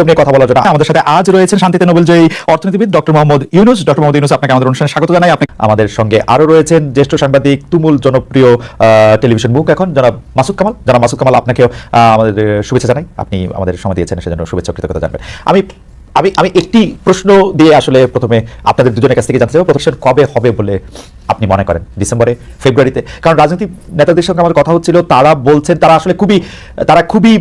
এইসব নিয়ে কথা বলার জন্য। আমাদের সাথে আজ রয়েছেন শান্তিতে নোবেল জয়ী অর্থনীতিবিদ ডক্টর মোহাম্মদ ইউনুস। ডক্টর মোহাম্মদ ইউনুস, আপনাকে আমাদের অনুষ্ঠানে স্বাগত জানাই। আপনি আমাদের সঙ্গে আরও রয়েছেন জ্যেষ্ঠ সাংবাদিক, তুমুল জনপ্রিয় টেলিভিশন বুক এখন যারা মাসুদ কামাল। যারা মাসুদ কামাল, আপনাকেও আমাদের শুভেচ্ছা জানাই। আপনি আমাদের সময় দিয়েছেন, সেজন্য শুভেচ্ছা কৃতজ্ঞতা জানবেন। আমি আমি আমি একটি প্রশ্ন দিয়ে আসলে প্রথমে আপনাদের দুজনের কাছ থেকে জানতে চাইব, প্রদর্শন কবে হবে বলে আপনি মনে করেন? ডিসেম্বরে, ফেব্রুয়ারিতে? কারণ রাজনৈতিক নেতাদের সঙ্গে আমার কথা হচ্ছিল, তারা বলছেন, তারা আসলে খুবই, তারা খুবই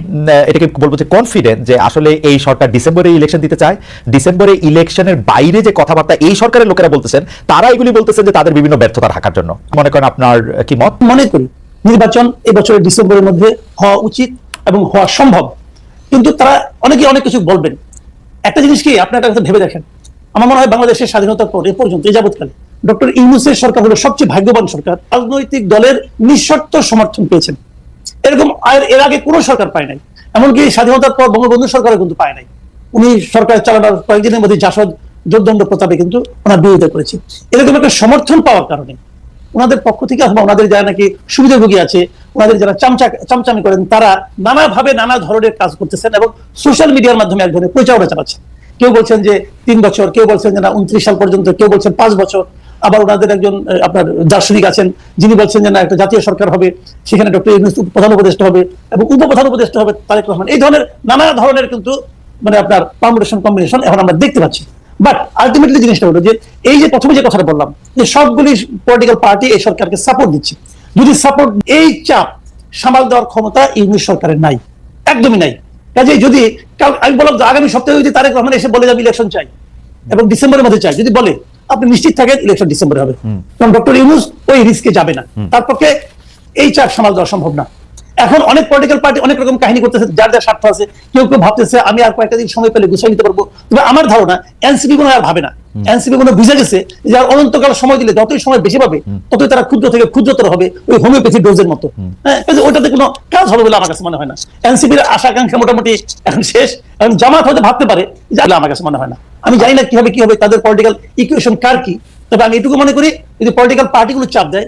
এটাকে বলব যে কনফিডেন্ট যে আসলে এই সরকার ডিসেম্বরে ইলেকশন দিতে চায়। ডিসেম্বরে ইলেকশনের বাইরে যে কথাবার্তা এই সরকারের লোকেরা বলতেছেন, তারা এগুলি বলতেছেন যে তাদের বিভিন্ন ব্যর্থতা ঢাকার জন্য। মনে করেন আপনার কি মত? মনে করি। নির্বাচন এবছরের ডিসেম্বরের মধ্যে হওয়া উচিত এবং হওয়া সম্ভব। কিন্তু তারা অনেকে অনেক কিছু বলবেন। একটা জিনিস কি, আপনি একটা কথা ভেবে দেখেন। আমার মনে হয় বাংলাদেশের স্বাধীনতার পর, এ পর্যন্ত এই যাবৎকালে, ডক্টর ইউনুসের সরকার হলো সবচেয়ে ভাগ্যবান সরকার, রাজনৈতিক দলের নিঃশর্ত সমর্থন পেয়েছেন। এরকম আর এর আগে কোনো সরকার পায় নাই। এমনকি স্বাধীনতার পর বঙ্গবন্ধু সরকারও কিন্তু পায় নাই। উনি সরকার চালানোর কয়েকদিনের মধ্যে জাসদ জোরদণ্ড প্রতাপে কিন্তু ওনার বিরোধিতা করেছে। এরকম একটা সমর্থন পাওয়ার কারণে ওনাদের পক্ষ থেকে অথবা ওনাদের যারা নাকি সুবিধাভোগী আছে, ওনাদের যারা চামচা, চামচামি করেন, তারা নানাভাবে নানা ধরনের কাজ করতেছেন এবং সোশ্যাল মিডিয়ার মাধ্যমে এক ধরনের প্রচারণা চালাচ্ছেন কেউ বলছেন যে তিন বছর, কেউ বলছেন যে না, উনত্রিশ সাল পর্যন্ত, কেউ বলছেন পাঁচ বছর। আবার ওনাদের একজন আপনার দার্শনিক আছেন, যিনি বলছেন যে না, একটা জাতীয় সরকার হবে, সেখানে ডক্টর ইউনুস প্রধান উপদেষ্টা হবে এবং উপপ্রধান উপদেষ্টা হবে তারেক রহমান। এই ধরনের নানা ধরনের কিন্তু মানে আপনার পারমুটেশন কম্বিনেশন এখন আমরা দেখতে পাচ্ছি। বাট আলটিমেটলি জিনিসটা হলো যে এই যে প্রথমে যে কথাটা বললাম যে সবগুলি পলিটিক্যাল পার্টি এই সরকারকে সাপোর্ট দিচ্ছে। যদি সাপোর্ট এই চাপ সামাল দেওয়ার ক্ষমতা ইউনিট সরকারের নাই। একদমই নাই। কাজে যদি আমি বললাম যে আগামী সপ্তাহে যদি তারেক রহমান এসে বলে যাবে ইলেকশন চাই এবং ডিসেম্বরের মধ্যে চাই। যদি বলে আপনি নিশ্চিত থাকেন ইলেকশন ডিসেম্বরে হবে। কারণ ডক্টর ইউনুস ওই রিস্কে যাবে না। তার পক্ষে এই চাপ সামাল দেওয়া সম্ভব না। এখন অনেক পলিটিক্যাল পার্টি অনেক রকম কাহিনী করতেছে যার যার স্বার্থ আছে কেউ কেউ ভাবতেছে আমি আর কয়েকটা দিন সময় পেলে গুছিয়ে নিতে পারব। তবে আমার ধারণা এনসিপি কোনো আর ভাবে না। এনসিপি কোনো বুঝে গেছে যে আর অনন্তকাল সময় দিলে যতই সময় বেশি পাবে ততই তারা ক্ষুদ্র থেকে ক্ষুদ্রতর হবে ওই হোমিওপ্যাথি ডোজের মতো। হ্যাঁ ওটাতে কোনো কাজ হবে বলে আমার কাছে মনে হয় না। এনসিপির আশা আকাঙ্ক্ষা মোটামুটি এখন শেষ। এখন জামাত হয়তো ভাবতে পারে যে আমার কাছে মনে হয় না। আমি জানি না কি হবে কি হবে তাদের পলিটিক্যাল ইকুয়েশন কার কি? তবে আমি এটুকু মনে করি যদি পলিটিক্যাল পার্টিগুলো চাপ দেয়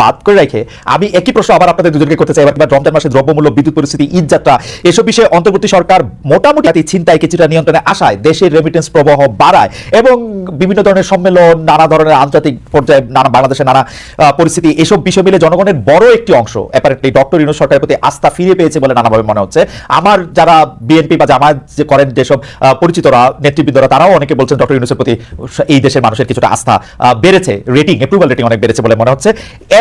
বাদ করে রেখে আমি একই প্রশ্ন আবার আপনাদের দুজনকে করতে চাই, এবার রমজান মাসে দ্রব্যমূল্য, বিদ্যুৎ পরিস্থিতি, ঈদ যাত্রা, এসব বিষয়ে অন্তর্বর্তী সরকার মোটামুটি ছিনতাই কিছুটা নিয়ন্ত্রণে আসায় দেশের রেমিটেন্স প্রবাহ বাড়ায় এবং বিভিন্ন ধরনের সম্মেলন, নানা ধরনের আন্তর্জাতিক পর্যায়ে নানা, বাংলাদেশের নানা পরিস্থিতি, এসব বিষয় মিলে জনগণের বড় একটি অংশ অ্যাপারেন্টলি ডক্টর ইউনুস সরকারের প্রতি আস্থা ফিরে পেয়েছে বলে নানাভাবে মনে হচ্ছে। আমার যারা বিএনপি বা জামায়াত যে করেন যেসব পরিচিতরা, নেতৃবৃন্দরা, তারাও অনেকে বলছেন ডক্টর ইউনুসের প্রতি এই দেশের মানুষের কিছুটা আস্থা বেড়েছে রেটিং অ্যাপ্রুভাল রেটিং অনেক বেড়েছে বলে মনে হচ্ছে।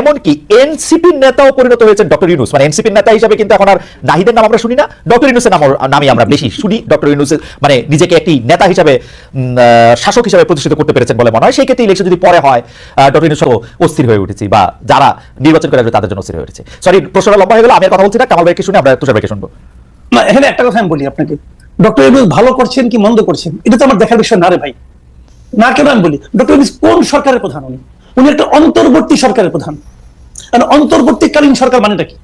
এমনকি এনসিপির নেতাও পরিণত হয়েছেন ডক্টর ইউনুস। মানে এনসিপির নেতা হিসাবে কিন্তু এখন আর নাহিদের নাম আমরা শুনি না। ডক্টর ইউনুসের নাম নামই আমরা বেশি শুনি। ডক্টর ইউনুসের মানে নিজেকে একটি নেতা হিসাবে শাসক হিসাবে প্রতিষ্ঠিত করতে পেরেছেন বলে মনে হয়। সেই ক্ষেত্রে ইলেকশন যদি পরে হয় ডক্টর ইউনুস অস্থির হয়ে উঠেছি বা যারা নির্বাচন করে তাদের জন্য অস্থির হয়ে উঠেছে। সরি প্রশ্নটা লম্বা হয়ে গেল, আমি কথা বলছি না। কামাল ভাইকে শুনে, আমরা তুষার ভাইকে শুনব। এখানে একটা কথা আমি বলি আপনাকে। ডক্টর ইউনুস ভালো করছেন কি মন্দ করছেন? এটা তো আমার দেখার বিষয় না রে ভাই। না কেন আমি বলি? ডক্টর ইউনুস কোন সরকারের প্রধান উনি? উনি একটা অন্তর্বর্তী সরকারের প্রধান। কারণ অন্তর্বর্তীকালীন সরকার মানেটা কি?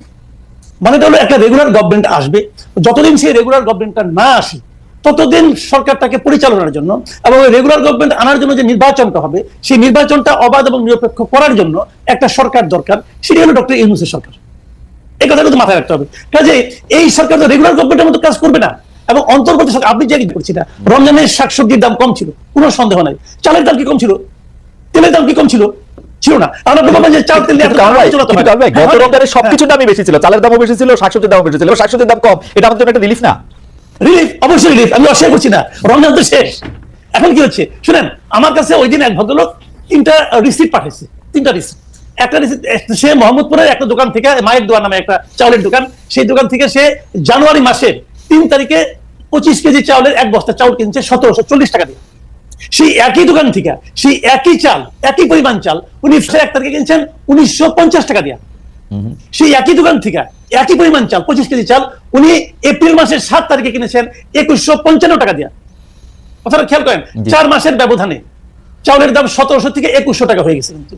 মানেটা হলো একটা রেগুলার গভর্নমেন্ট আসবে, যতদিন সেই রেগুলার গভর্নমেন্টটা না আসে, ততদিন সরকারটাকে পরিচালনার জন্য এবং রেগুলার গভর্নমেন্ট আনার জন্য যে নির্বাচনটা হবে, সেই নির্বাচনটা অবাধ এবং নিরপেক্ষ করার জন্য একটা সরকার দরকার, সেটি হলো ডক্টর ইউনুসের সরকার। এই কথা কিন্তু মাথায় রাখতে হবে। কাজে এই সরকার তো রেগুলার গভর্নমেন্টের মতো কাজ করবে না এবং অন্তর্বর্তী সরকার, আপনি যে করছি না, রমজানের শাকসবজির দাম কম ছিল, কোনো সন্দেহ নাই। চালের দাম কি কম ছিল? তেলের দাম কি কম ছিল? ছিল না। আমরা যে চাল তেল গত হ্যাঁ, রমজানে। সবকিছুর দামই বেশি ছিল। চালের দামও বেশি ছিল শাকসবজির দামও বেশি ছিল। শাকসবজির দাম কম। এটা আমাদের একটা রিলিফ না? রিলিফ অবশ্যই রিলিফ আমি অস্বীকার করছি না। রমজান তো শেষ। এখন কি হচ্ছে? শুনেন আমার কাছে ওই দিন এক ভদ্রলোক তিনটা রিসিপ্ট পাঠিয়েছে। তিনটা রিসিপ্ট একটা সে মোহাম্মদপুরের একটা দোকান থেকে মায়ের দোকান নামে একটা চাউলের দোকান। সেই দোকান থেকে সে জানুয়ারি মাসের তিন তারিখে পঁচিশ কেজি চাউলের এক বস্তা চাউল কিনছে সতেরোশো চল্লিশ টাকা দিয়ে। সেই একই দোকান থেকে সেই একই চাল একই পরিমাণ চাল উনি এক তারিখে কিনছেন উনিশশো পঞ্চাশ টাকা দিয়া। সেই একই দোকান থেকে একই পরিমাণ চাল পঁচিশ কেজি চাল উনি এপ্রিল মাসের সাত তারিখে কিনেছেন একুশশো পঞ্চান্ন টাকা দিয়া। কথাটা খেয়াল করেন চার মাসের ব্যবধানে চাউলের দাম সতেরোশো থেকে একুশশো টাকা হয়ে গেছে কিন্তু।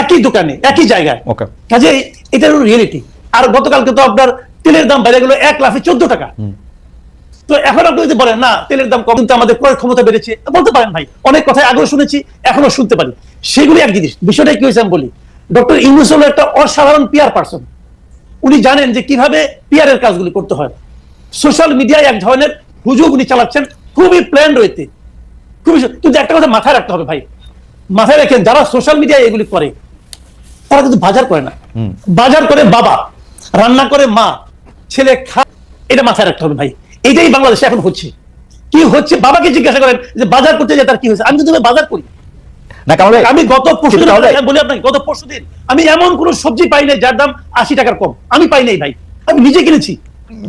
একই দোকানে একই জায়গায়। ওকে। কাজে এটার রিয়েলিটি আর গতকালকে তো আপনার তেলের দাম বেড়ে গেল এক লাফে চোদ্দ টাকা। তো এখন আপনি যদি বলেন না তেলের দাম কম কিন্তু আমাদের ক্রয় ক্ষমতা বেড়েছে বলতে পারেন ভাই অনেক কথাই আগেও শুনেছি এখনও শুনতে পারি। সেগুলি এক জিনিস। বিষয়টা কি হয়েছে আমি বলি। ডক্টর ইউনুস হলো একটা অসাধারণ পিয়ার পার্সন উনি জানেন যে কীভাবে পিয়ারের কাজগুলি করতে হয়। সোশ্যাল মিডিয়ায় এক ধরনের হুজুগ উনি চালাচ্ছেন খুবই প্ল্যান রয়েছে। খুবই কিন্তু একটা কথা মাথায় রাখতে হবে ভাই। মাথায় রাখেন যারা সোশ্যাল মিডিয়ায় এগুলি করে তারা কিন্তু বাজার করে না। বাজার করে বাবা রান্না করে মা ছেলে খা এটা মাথায় রাখতে হবে ভাই। এটাই বাংলাদেশে এখন হচ্ছে। কি হচ্ছে? বাবাকে জিজ্ঞাসা করেন যে বাজার করতে যে তার কি হয়েছে? আমি যদি বাজার করি। না আমি গত পরশু বলি আপনাকে গত পরশু দিন আমি এমন কোন সবজি পাই নাই যার দাম আশি টাকার কম। আমি পাই নাই ভাই। আমি নিজে কিনেছি।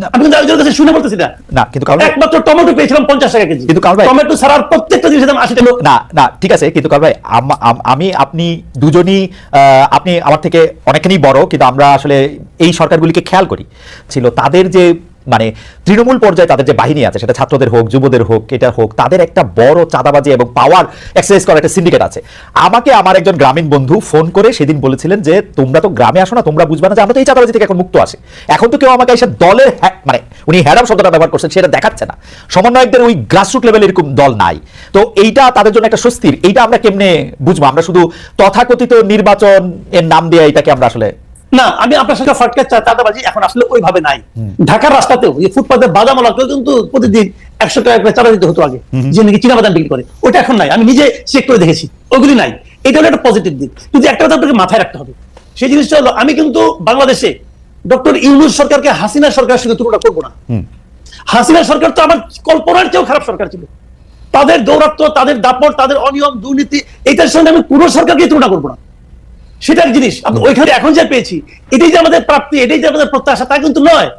আমি কিন্তু একজনের কাছে শুনে বলতেছি না। না কিন্তু কামাল একমাত্র টমেটো পেয়েছিলাম পঞ্চাশ টাকা কেজি। কিন্তু টমেটো ছাড়ার প্রত্যেকটা জিনিসের দাম আশি টাকা। না না ঠিক আছে কিন্তু কাল ভাই আম- আপনি দুজনই আহ, আপনি আমার থেকে অনেকখানি বড় কিন্তু আমরা আসলে এই সরকারগুলিকে খেয়াল করি। ছিল তাদের যে মানে তৃণমূল পর্যায়ে তাদের যে বাহিনী আছে, সেটা ছাত্রদের হোক, যুবদের হোক, এটা হোক, তাদের একটা বড় চাঁদাবাজি এবং পাওয়ার এক্সারসাইজ করার একটা সিন্ডিকেট আছে। আমাকে আমার একজন গ্রামীণ বন্ধু ফোন করে সেদিন বলেছিলেন যে, তোমরা তো গ্রামে আসো না, তোমরা বুঝবে না যে আমরা তো এই চাঁদাবাজি থেকে এখন মুক্ত আছে। এখন তো কেউ আমাকে এসে দলের মানে উনি হ্যাডাম শব্দটা ব্যবহার করছেন, সেটা দেখাচ্ছে না। সমন্বয়কদের ওই গ্রাসরুট লেভেল এরকম দল নাই। তো এইটা তাদের জন্য একটা স্বস্তির, এইটা আমরা কেমনে বুঝব? আমরা শুধু তথাকথিত নির্বাচন এর নাম দিয়ে এটাকে আমরা আসলে না আমি আপনার সঙ্গে ফটকে চাঁদাবাজি এখন আসলে ওইভাবে নাই। ঢাকার রাস্তাতেও এই ফুটপাতের বাদামওয়ালা কেউ কিন্তু প্রতিদিন একশো টাকা করে চাঁদা দিতে হতো আগে যে নাকি চীনা বাদাম বিক্রি করে। ওটা এখন নাই আমি নিজে চেক করে দেখেছি ওগুলি নাই। এটা হলো একটা পজিটিভ দিক। কিন্তু একটা কথা আপনাকে মাথায় রাখতে হবে সেই জিনিসটা হলো আমি কিন্তু বাংলাদেশে ডক্টর ইউনুস সরকারকে হাসিনা সরকারের সঙ্গে তুলনা করব না। হাসিনা সরকার তো আমার কল্পনার চেয়েও খারাপ সরকার ছিল। তাদের দৌরাত্ম তাদের দাপট তাদের অনিয়ম দুর্নীতি এটার সঙ্গে আমি পুরো সরকারকে তুলনা করব না। সেটা এক জিনিস। আপনি ওইখানে এখন যা পেয়েছি এটাই যে আমাদের প্রাপ্তি এটাই যে আমাদের প্রত্যাশা তা কিন্তু নয়।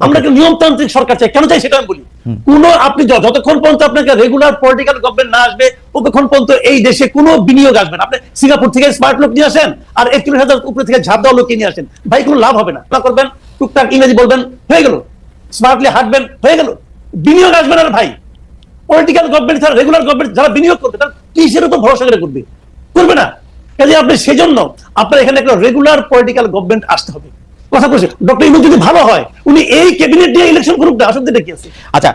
আমরা একটা নিয়মতান্ত্রিক সরকার চাই? কেন চাই সেটা আমি বলি। কোন আপনি যতক্ষণ পর্যন্ত আপনাকে রেগুলার পলিটিক্যাল গভর্নমেন্ট না আসবে ততক্ষণ পর্যন্ত এই দেশে কোনো বিনিয়োগ আসবে না। আপনি সিঙ্গাপুর থেকে স্মার্ট লোক নিয়ে আসেন আর একচল্লিশ হাজার উপরে থেকে ঝাঁপ দেওয়া লোক নিয়ে আসেন। ভাই কোনো লাভ হবে না। না করবেন টুকটাক ইংরেজি বলবেন হয়ে গেল। স্মার্টলি হাঁটবেন হয়ে গেল। বিনিয়োগ আসবে না ভাই। পলিটিক্যাল গভর্নমেন্ট ছাড়া রেগুলার গভর্নমেন্ট যারা বিনিয়োগ করবে তারা কিসের উপর ভরসা করে করবে? করবে না। কাজে আপনি সেজন্য আপনার এখানে একটা রেগুলার পলিটিক্যাল গভর্নমেন্ট আসতে হবে। কথা বলছে ডক্টর ইনু যদি ভালো হয় উনি এই ক্যাবিনেট দিয়ে ইলেকশন করুক না আসলে কি আছে? আচ্ছা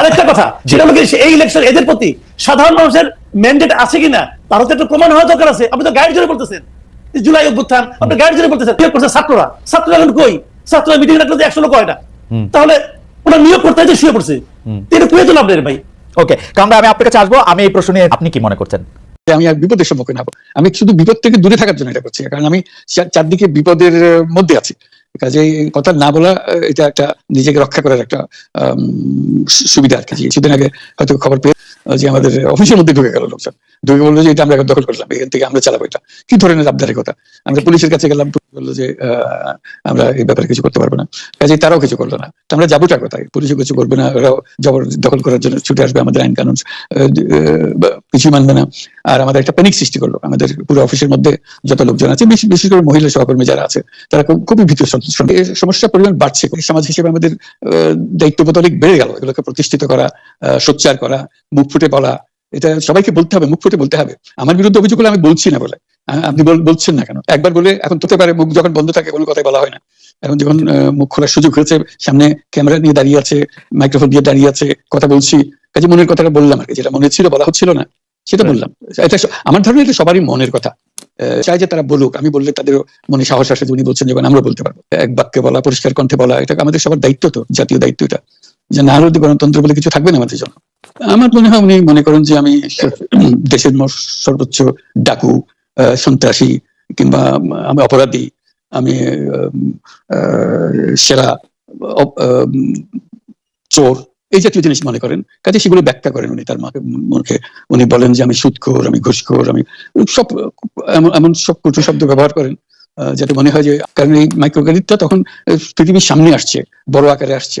আরেকটা কথা জি। সেটা হলো কি, এই ইলেকশন এদের প্রতি সাধারণ মানুষের ম্যান্ডেট আছে কিনা তার তো একটু প্রমাণ হওয়া দরকার আছে। আপনি তো গাইড জোরে বলতেছেন জুলাই অভ্যুত্থান আপনি গাইড জোরে বলতেছেন নিয়োগ করছে ছাত্ররা। ছাত্ররা এখন কই? ছাত্ররা মিটিং রাখলে একশো লোক হয় না। তাহলে ওরা নিয়োগ করতে হয়তো শুয়ে পড়ছে এটা কুয়ে তো লাভ নেই ভাই। ওকে কারণ আমি আপনার কাছে আসব আমি এই প্রশ্ন নিয়ে আপনি কি মনে করছেন? যে আমি আর বিপদের সম্মুখীন হব। আমি শুধু বিপদ থেকে দূরে থাকার জন্য এটা করছি, কারণ আমি চারদিকে বিপদের মধ্যে আছি। কাজে কথা না বলা এটা একটা নিজেকে রক্ষা করার একটা সুবিধা আর কি। কিছুদিন আগে হয়তো খবর পেয়ে যে আমাদের অফিসের মধ্যে ঢুকে গেল লোকজন। ঢুকে বলল যে এটা আমরা এখন দখল করলাম এখান থেকে আমরা চালাবো এটা। কি ধরনের আবদারের কথা? আমরা পুলিশের কাছে গেলাম পুলিশ বলল যে আমরা এই ব্যাপারে কিছু করতে পারব না। কাজে তারাও কিছু করল না। তো আমরা যাবোটা কোথায়? পুলিশও কিছু করবে না ওরাও জবর দখল করার জন্য ছুটে আসবে আমাদের আইন কানুন আহ, আহ, কিছু মানবে না। আর আমাদের একটা প্যানিক সৃষ্টি করল আমাদের পুরো অফিসের মধ্যে যত লোকজন আছে বিশেষ করে মহিলা সহকর্মী যারা আছে তারা খুবই ভীত সমস্যার পরিমাণ বাড়ছে। সমাজ হিসেবে আমাদের আহ, দায়িত্ববোধ অনেক বেড়ে গেল। এগুলোকে প্রতিষ্ঠিত করা আহ, সোচ্চার করা মুখ ফুটে বলা এটা সবাইকে বলতে হবে মুখ ফুটে বলতে হবে। আমার বিরুদ্ধে অভিযোগ হলে আমি বলছি না বলে। আহ, আপনি বলছেন না কেন? একবার বলে এখন তো হতে পারে মুখ যখন বন্ধ থাকে কোনো কথাই বলা হয় না। এখন যখন মুখ খোলার সুযোগ হয়েছে সামনে ক্যামেরা নিয়ে দাঁড়িয়ে আছে মাইক্রোফোন দিয়ে দাঁড়িয়ে আছে কথা বলছি কাজে মনের কথাটা বললাম আর কি যেটা মনে ছিল বলা হচ্ছিল না সেটা বললাম। এটা আমার ধারণা এটা সবারই মনের কথা। আহ, চাই যে তারা বলুক আমি বললে তাদের মনে সাহস আসে উনি বলছেন যখন আমরা বলতে পারব। এক বাক্যে বলা পরিষ্কার কণ্ঠে বলা এটা আমাদের সবার দায়িত্ব তো জাতীয় দায়িত্ব এটা। যে না হলে গণতন্ত্র বলে কিছু থাকবে না আমাদের জন্য। আমার মনে হয় উনি মনে করেন যে আমি দেশের সর্বোচ্চ ডাকু সন্ত্রাসী কিংবা আমি অপরাধী, আমি সেরা চোর, এই জাতীয় জিনিস মনে করেন। কাজে সেগুলো ব্যাখ্যা করেন উনি, তার মাকে মুখে উনি বলেন যে আমি সুদখোর, আমি ঘুষখোর, আমি সব, এমন সব কটু শব্দ ব্যবহার করেন যাতে মনে হয় যে কারণ এই মাইক্রো ক্রেডিটটা তখন পৃথিবীর সামনে আসছে, বড় আকারে আসছে।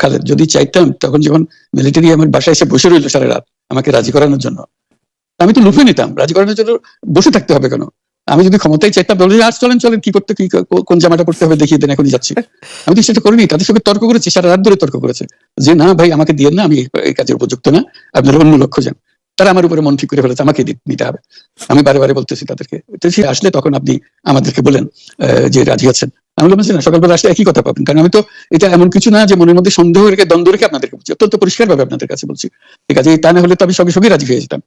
খালেদ যদি চাইতাম, তখন যখন মিলিটারি আমার বাসায় এসে বসে রইল সারা রাত আমাকে রাজি করানোর জন্য, আমি তো লুফে নিতাম। রাজি করানোর জন্য বসে থাকতে হবে কেন? আমি যদি ক্ষমতায় চাইতাম বলে, আজ চলেন চলেন, কি করতে, কি কোন জামাটা পড়তে হবে, দেখিয়ে দেন, এখনই যাচ্ছি। আমি তো সেটা করিনি, তাদের সঙ্গে তর্ক করেছি, সারা রাত ধরে তর্ক করেছে। যে, না, ভাই, আমাকে দিয়ে না, আমি এই কাজের উপযুক্ত না, আপনারা অন্য লক্ষ্য যান। তারা আমার উপরে মন ঠিক করে ফেলেছে, আমাকে নিতে হবে। আমি বারে বারে বলতেছি তাদেরকে আসলে তখন আপনি আমাদেরকে বলেন যে রাজি আছেন। আমি যে না সকালবেলা আসলে একই কথা পাবেন। কারণ আমি তো এটা এমন কিছু না যে মনের মধ্যে সন্দেহ রেখে, দ্বন্দ্ব রেখে আপনাদেরকে বলছি। অত্যন্ত পরিষ্কার ভাবে আপনাদের কাছে বলছি। ঠিক আছে তা না হলে তো আমি সঙ্গে সঙ্গে রাজি হয়ে যেতাম।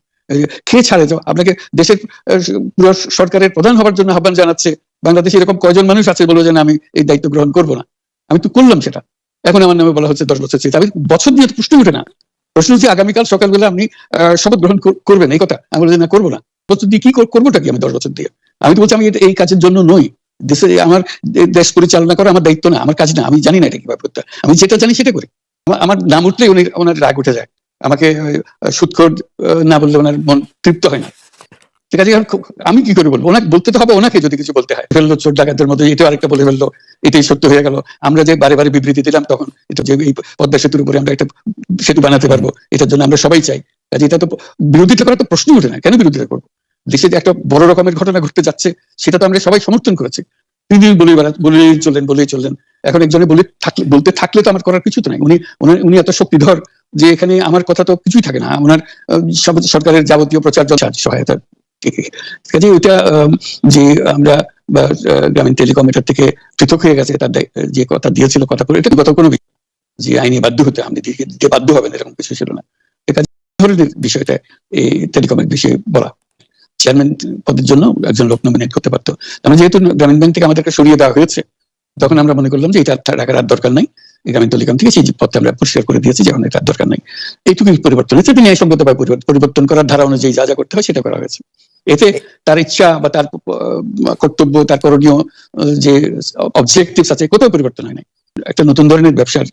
খেয়ে ছাড়ে যাও? আপনাকে দেশের পুরো সরকারের প্রধান হওয়ার জন্য আহ্বান জানাচ্ছে। বাংলাদেশে এরকম কয়জন মানুষ আছে বলে যে আমি এই দায়িত্ব গ্রহণ করব না। আমি তো করলাম সেটা। এখন আমার নামে বলা হচ্ছে দশ বছর চেয়ে আমি বছর দিয়ে তো প্রশ্ন উঠে না। প্রশ্ন হচ্ছে, আগামীকাল সকালবেলা আপনি শপথ গ্রহণ কর- করবেন? এই কথা। আমি বলি যে না, করব না। বছর দিয়ে কি কর- করবোটা কি আমি দশ বছর দিয়ে? আমি তো বলছি, আমি এই কাজের জন্য নই। দেশে আমার দেশ পরিচালনা করা আমার দায়িত্ব না, আমার কাজ না, আমি জানি না এটা কীভাবে করতে আমি যেটা জানি সেটা করি। আমার- নাম উঠলেই উনি, ওনার রাগ উঠে যায়। আমাকে সুৎখর না বললে ওনার মন তৃপ্ত হয় না। ঠিক আছে আমি কি করে বলব? ওনাকে বলতে তো হবে, ওনাকে যদি কিছু বলতে হয়। ফেলল চোর ডাকাতের মতো এটা আরেকটা বলে ফেলল, এটাই সত্য হয়ে গেল। আমরা যে বারে বারে বিবৃতি দিলাম তখন, এটা যে এই পদ্মা সেতুর উপরে আমরা একটা সেতু বানাতে পারব, এটার জন্য আমরা সবাই চাই। কাজে এটা তো বিরোধিতা করার তো প্রশ্ন ওঠে না। কেন বিরোধিতা করব? দেশে যে একটা বড় রকমের ঘটনা ঘটতে যাচ্ছে, সেটা তো আমরা সবাই সমর্থন করেছি। তিনি বেড়া- বলেই চললেন বলেই চললেন। এখন একজনে বলে থাকলে বলতে থাকলে তো আমার করার কিছু তো নাই। উনি উনি- এত শক্তিধর যে এখানে আমার কথা তো কিছুই থাকে না। ওনার সরকারের যাবতীয় প্রচার সহায়তা। কাজে ওইটা যে আমরা, বা গ্রামীণ টেলিকম এটার থেকে পৃথক হয়ে গেছে, তার যে কথা দিয়েছিল, কথা করে এটা গত কোনো যে আইনি বাধ্য হতে আপনি দিতে বাধ্য হবেন, এরকম কিছু ছিল না। এ কাজে ধরনের বিষয়টা এই টেলিকমের বিষয়ে বলা। চেয়ারম্যান পদের জন্য একজন লোক নমিনেট করতে পারতো। আমরা যেহেতু গ্রামীণ ব্যাংক থেকে আমাদেরকে সরিয়ে দেওয়া হয়েছে, তখন আমরা মনে করলাম যে এটা টাকার আর দরকার নাই। গ্রামীণ টেলিকম থেকে সেই পদটা আমরা পরিষ্কার করে দিয়েছি যেমন এটা দরকার নাই। এইটুকুই পরিবর্তন হয়েছে। তিনি ন্যায়সঙ্গতভাবে পরিবর্তন- করার ধারা অনুযায়ী যা যা করতে হয় সেটা করা হয়েছে। এতে তার ইচ্ছা বা তার কর্তব্য, তার করণীয় যে অবজেক্টিভ আছে, কোথাও পরিবর্তন হয় নাই। একটা নতুন ধরনের ব্যবসার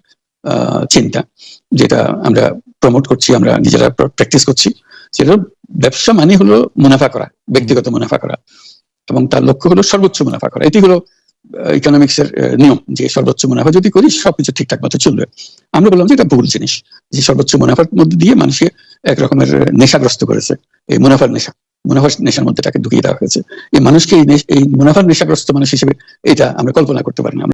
চিন্তা, যেটা আমরা প্রমোট করছি, আমরা নিজেরা প্র্যাকটিস করছি। সেটা ব্যবসা মানে হলো মুনাফা করা ব্যক্তিগত মুনাফা করা। এবং তার লক্ষ্য হলো সর্বোচ্চ মুনাফা করা। এটি হলো ইকোনমিক্স এর নিয়ম যে সর্বোচ্চ মুনাফা যদি করি সবকিছু ঠিকঠাক মতো চলবে। আমরা বললাম যে এটা ভুল জিনিস যে সর্বোচ্চ মুনাফার মধ্যে দিয়ে মানুষকে এক রকমের নেশাগ্রস্ত করেছে। এই মুনাফার নেশা মুনাফার নেশার মধ্যে তাকে ঢুকিয়ে দেওয়া হয়েছে। এই মানুষকে এই মুনাফার নেশাগ্রস্ত মানুষ হিসেবে এটা আমরা কল্পনা করতে পারি না।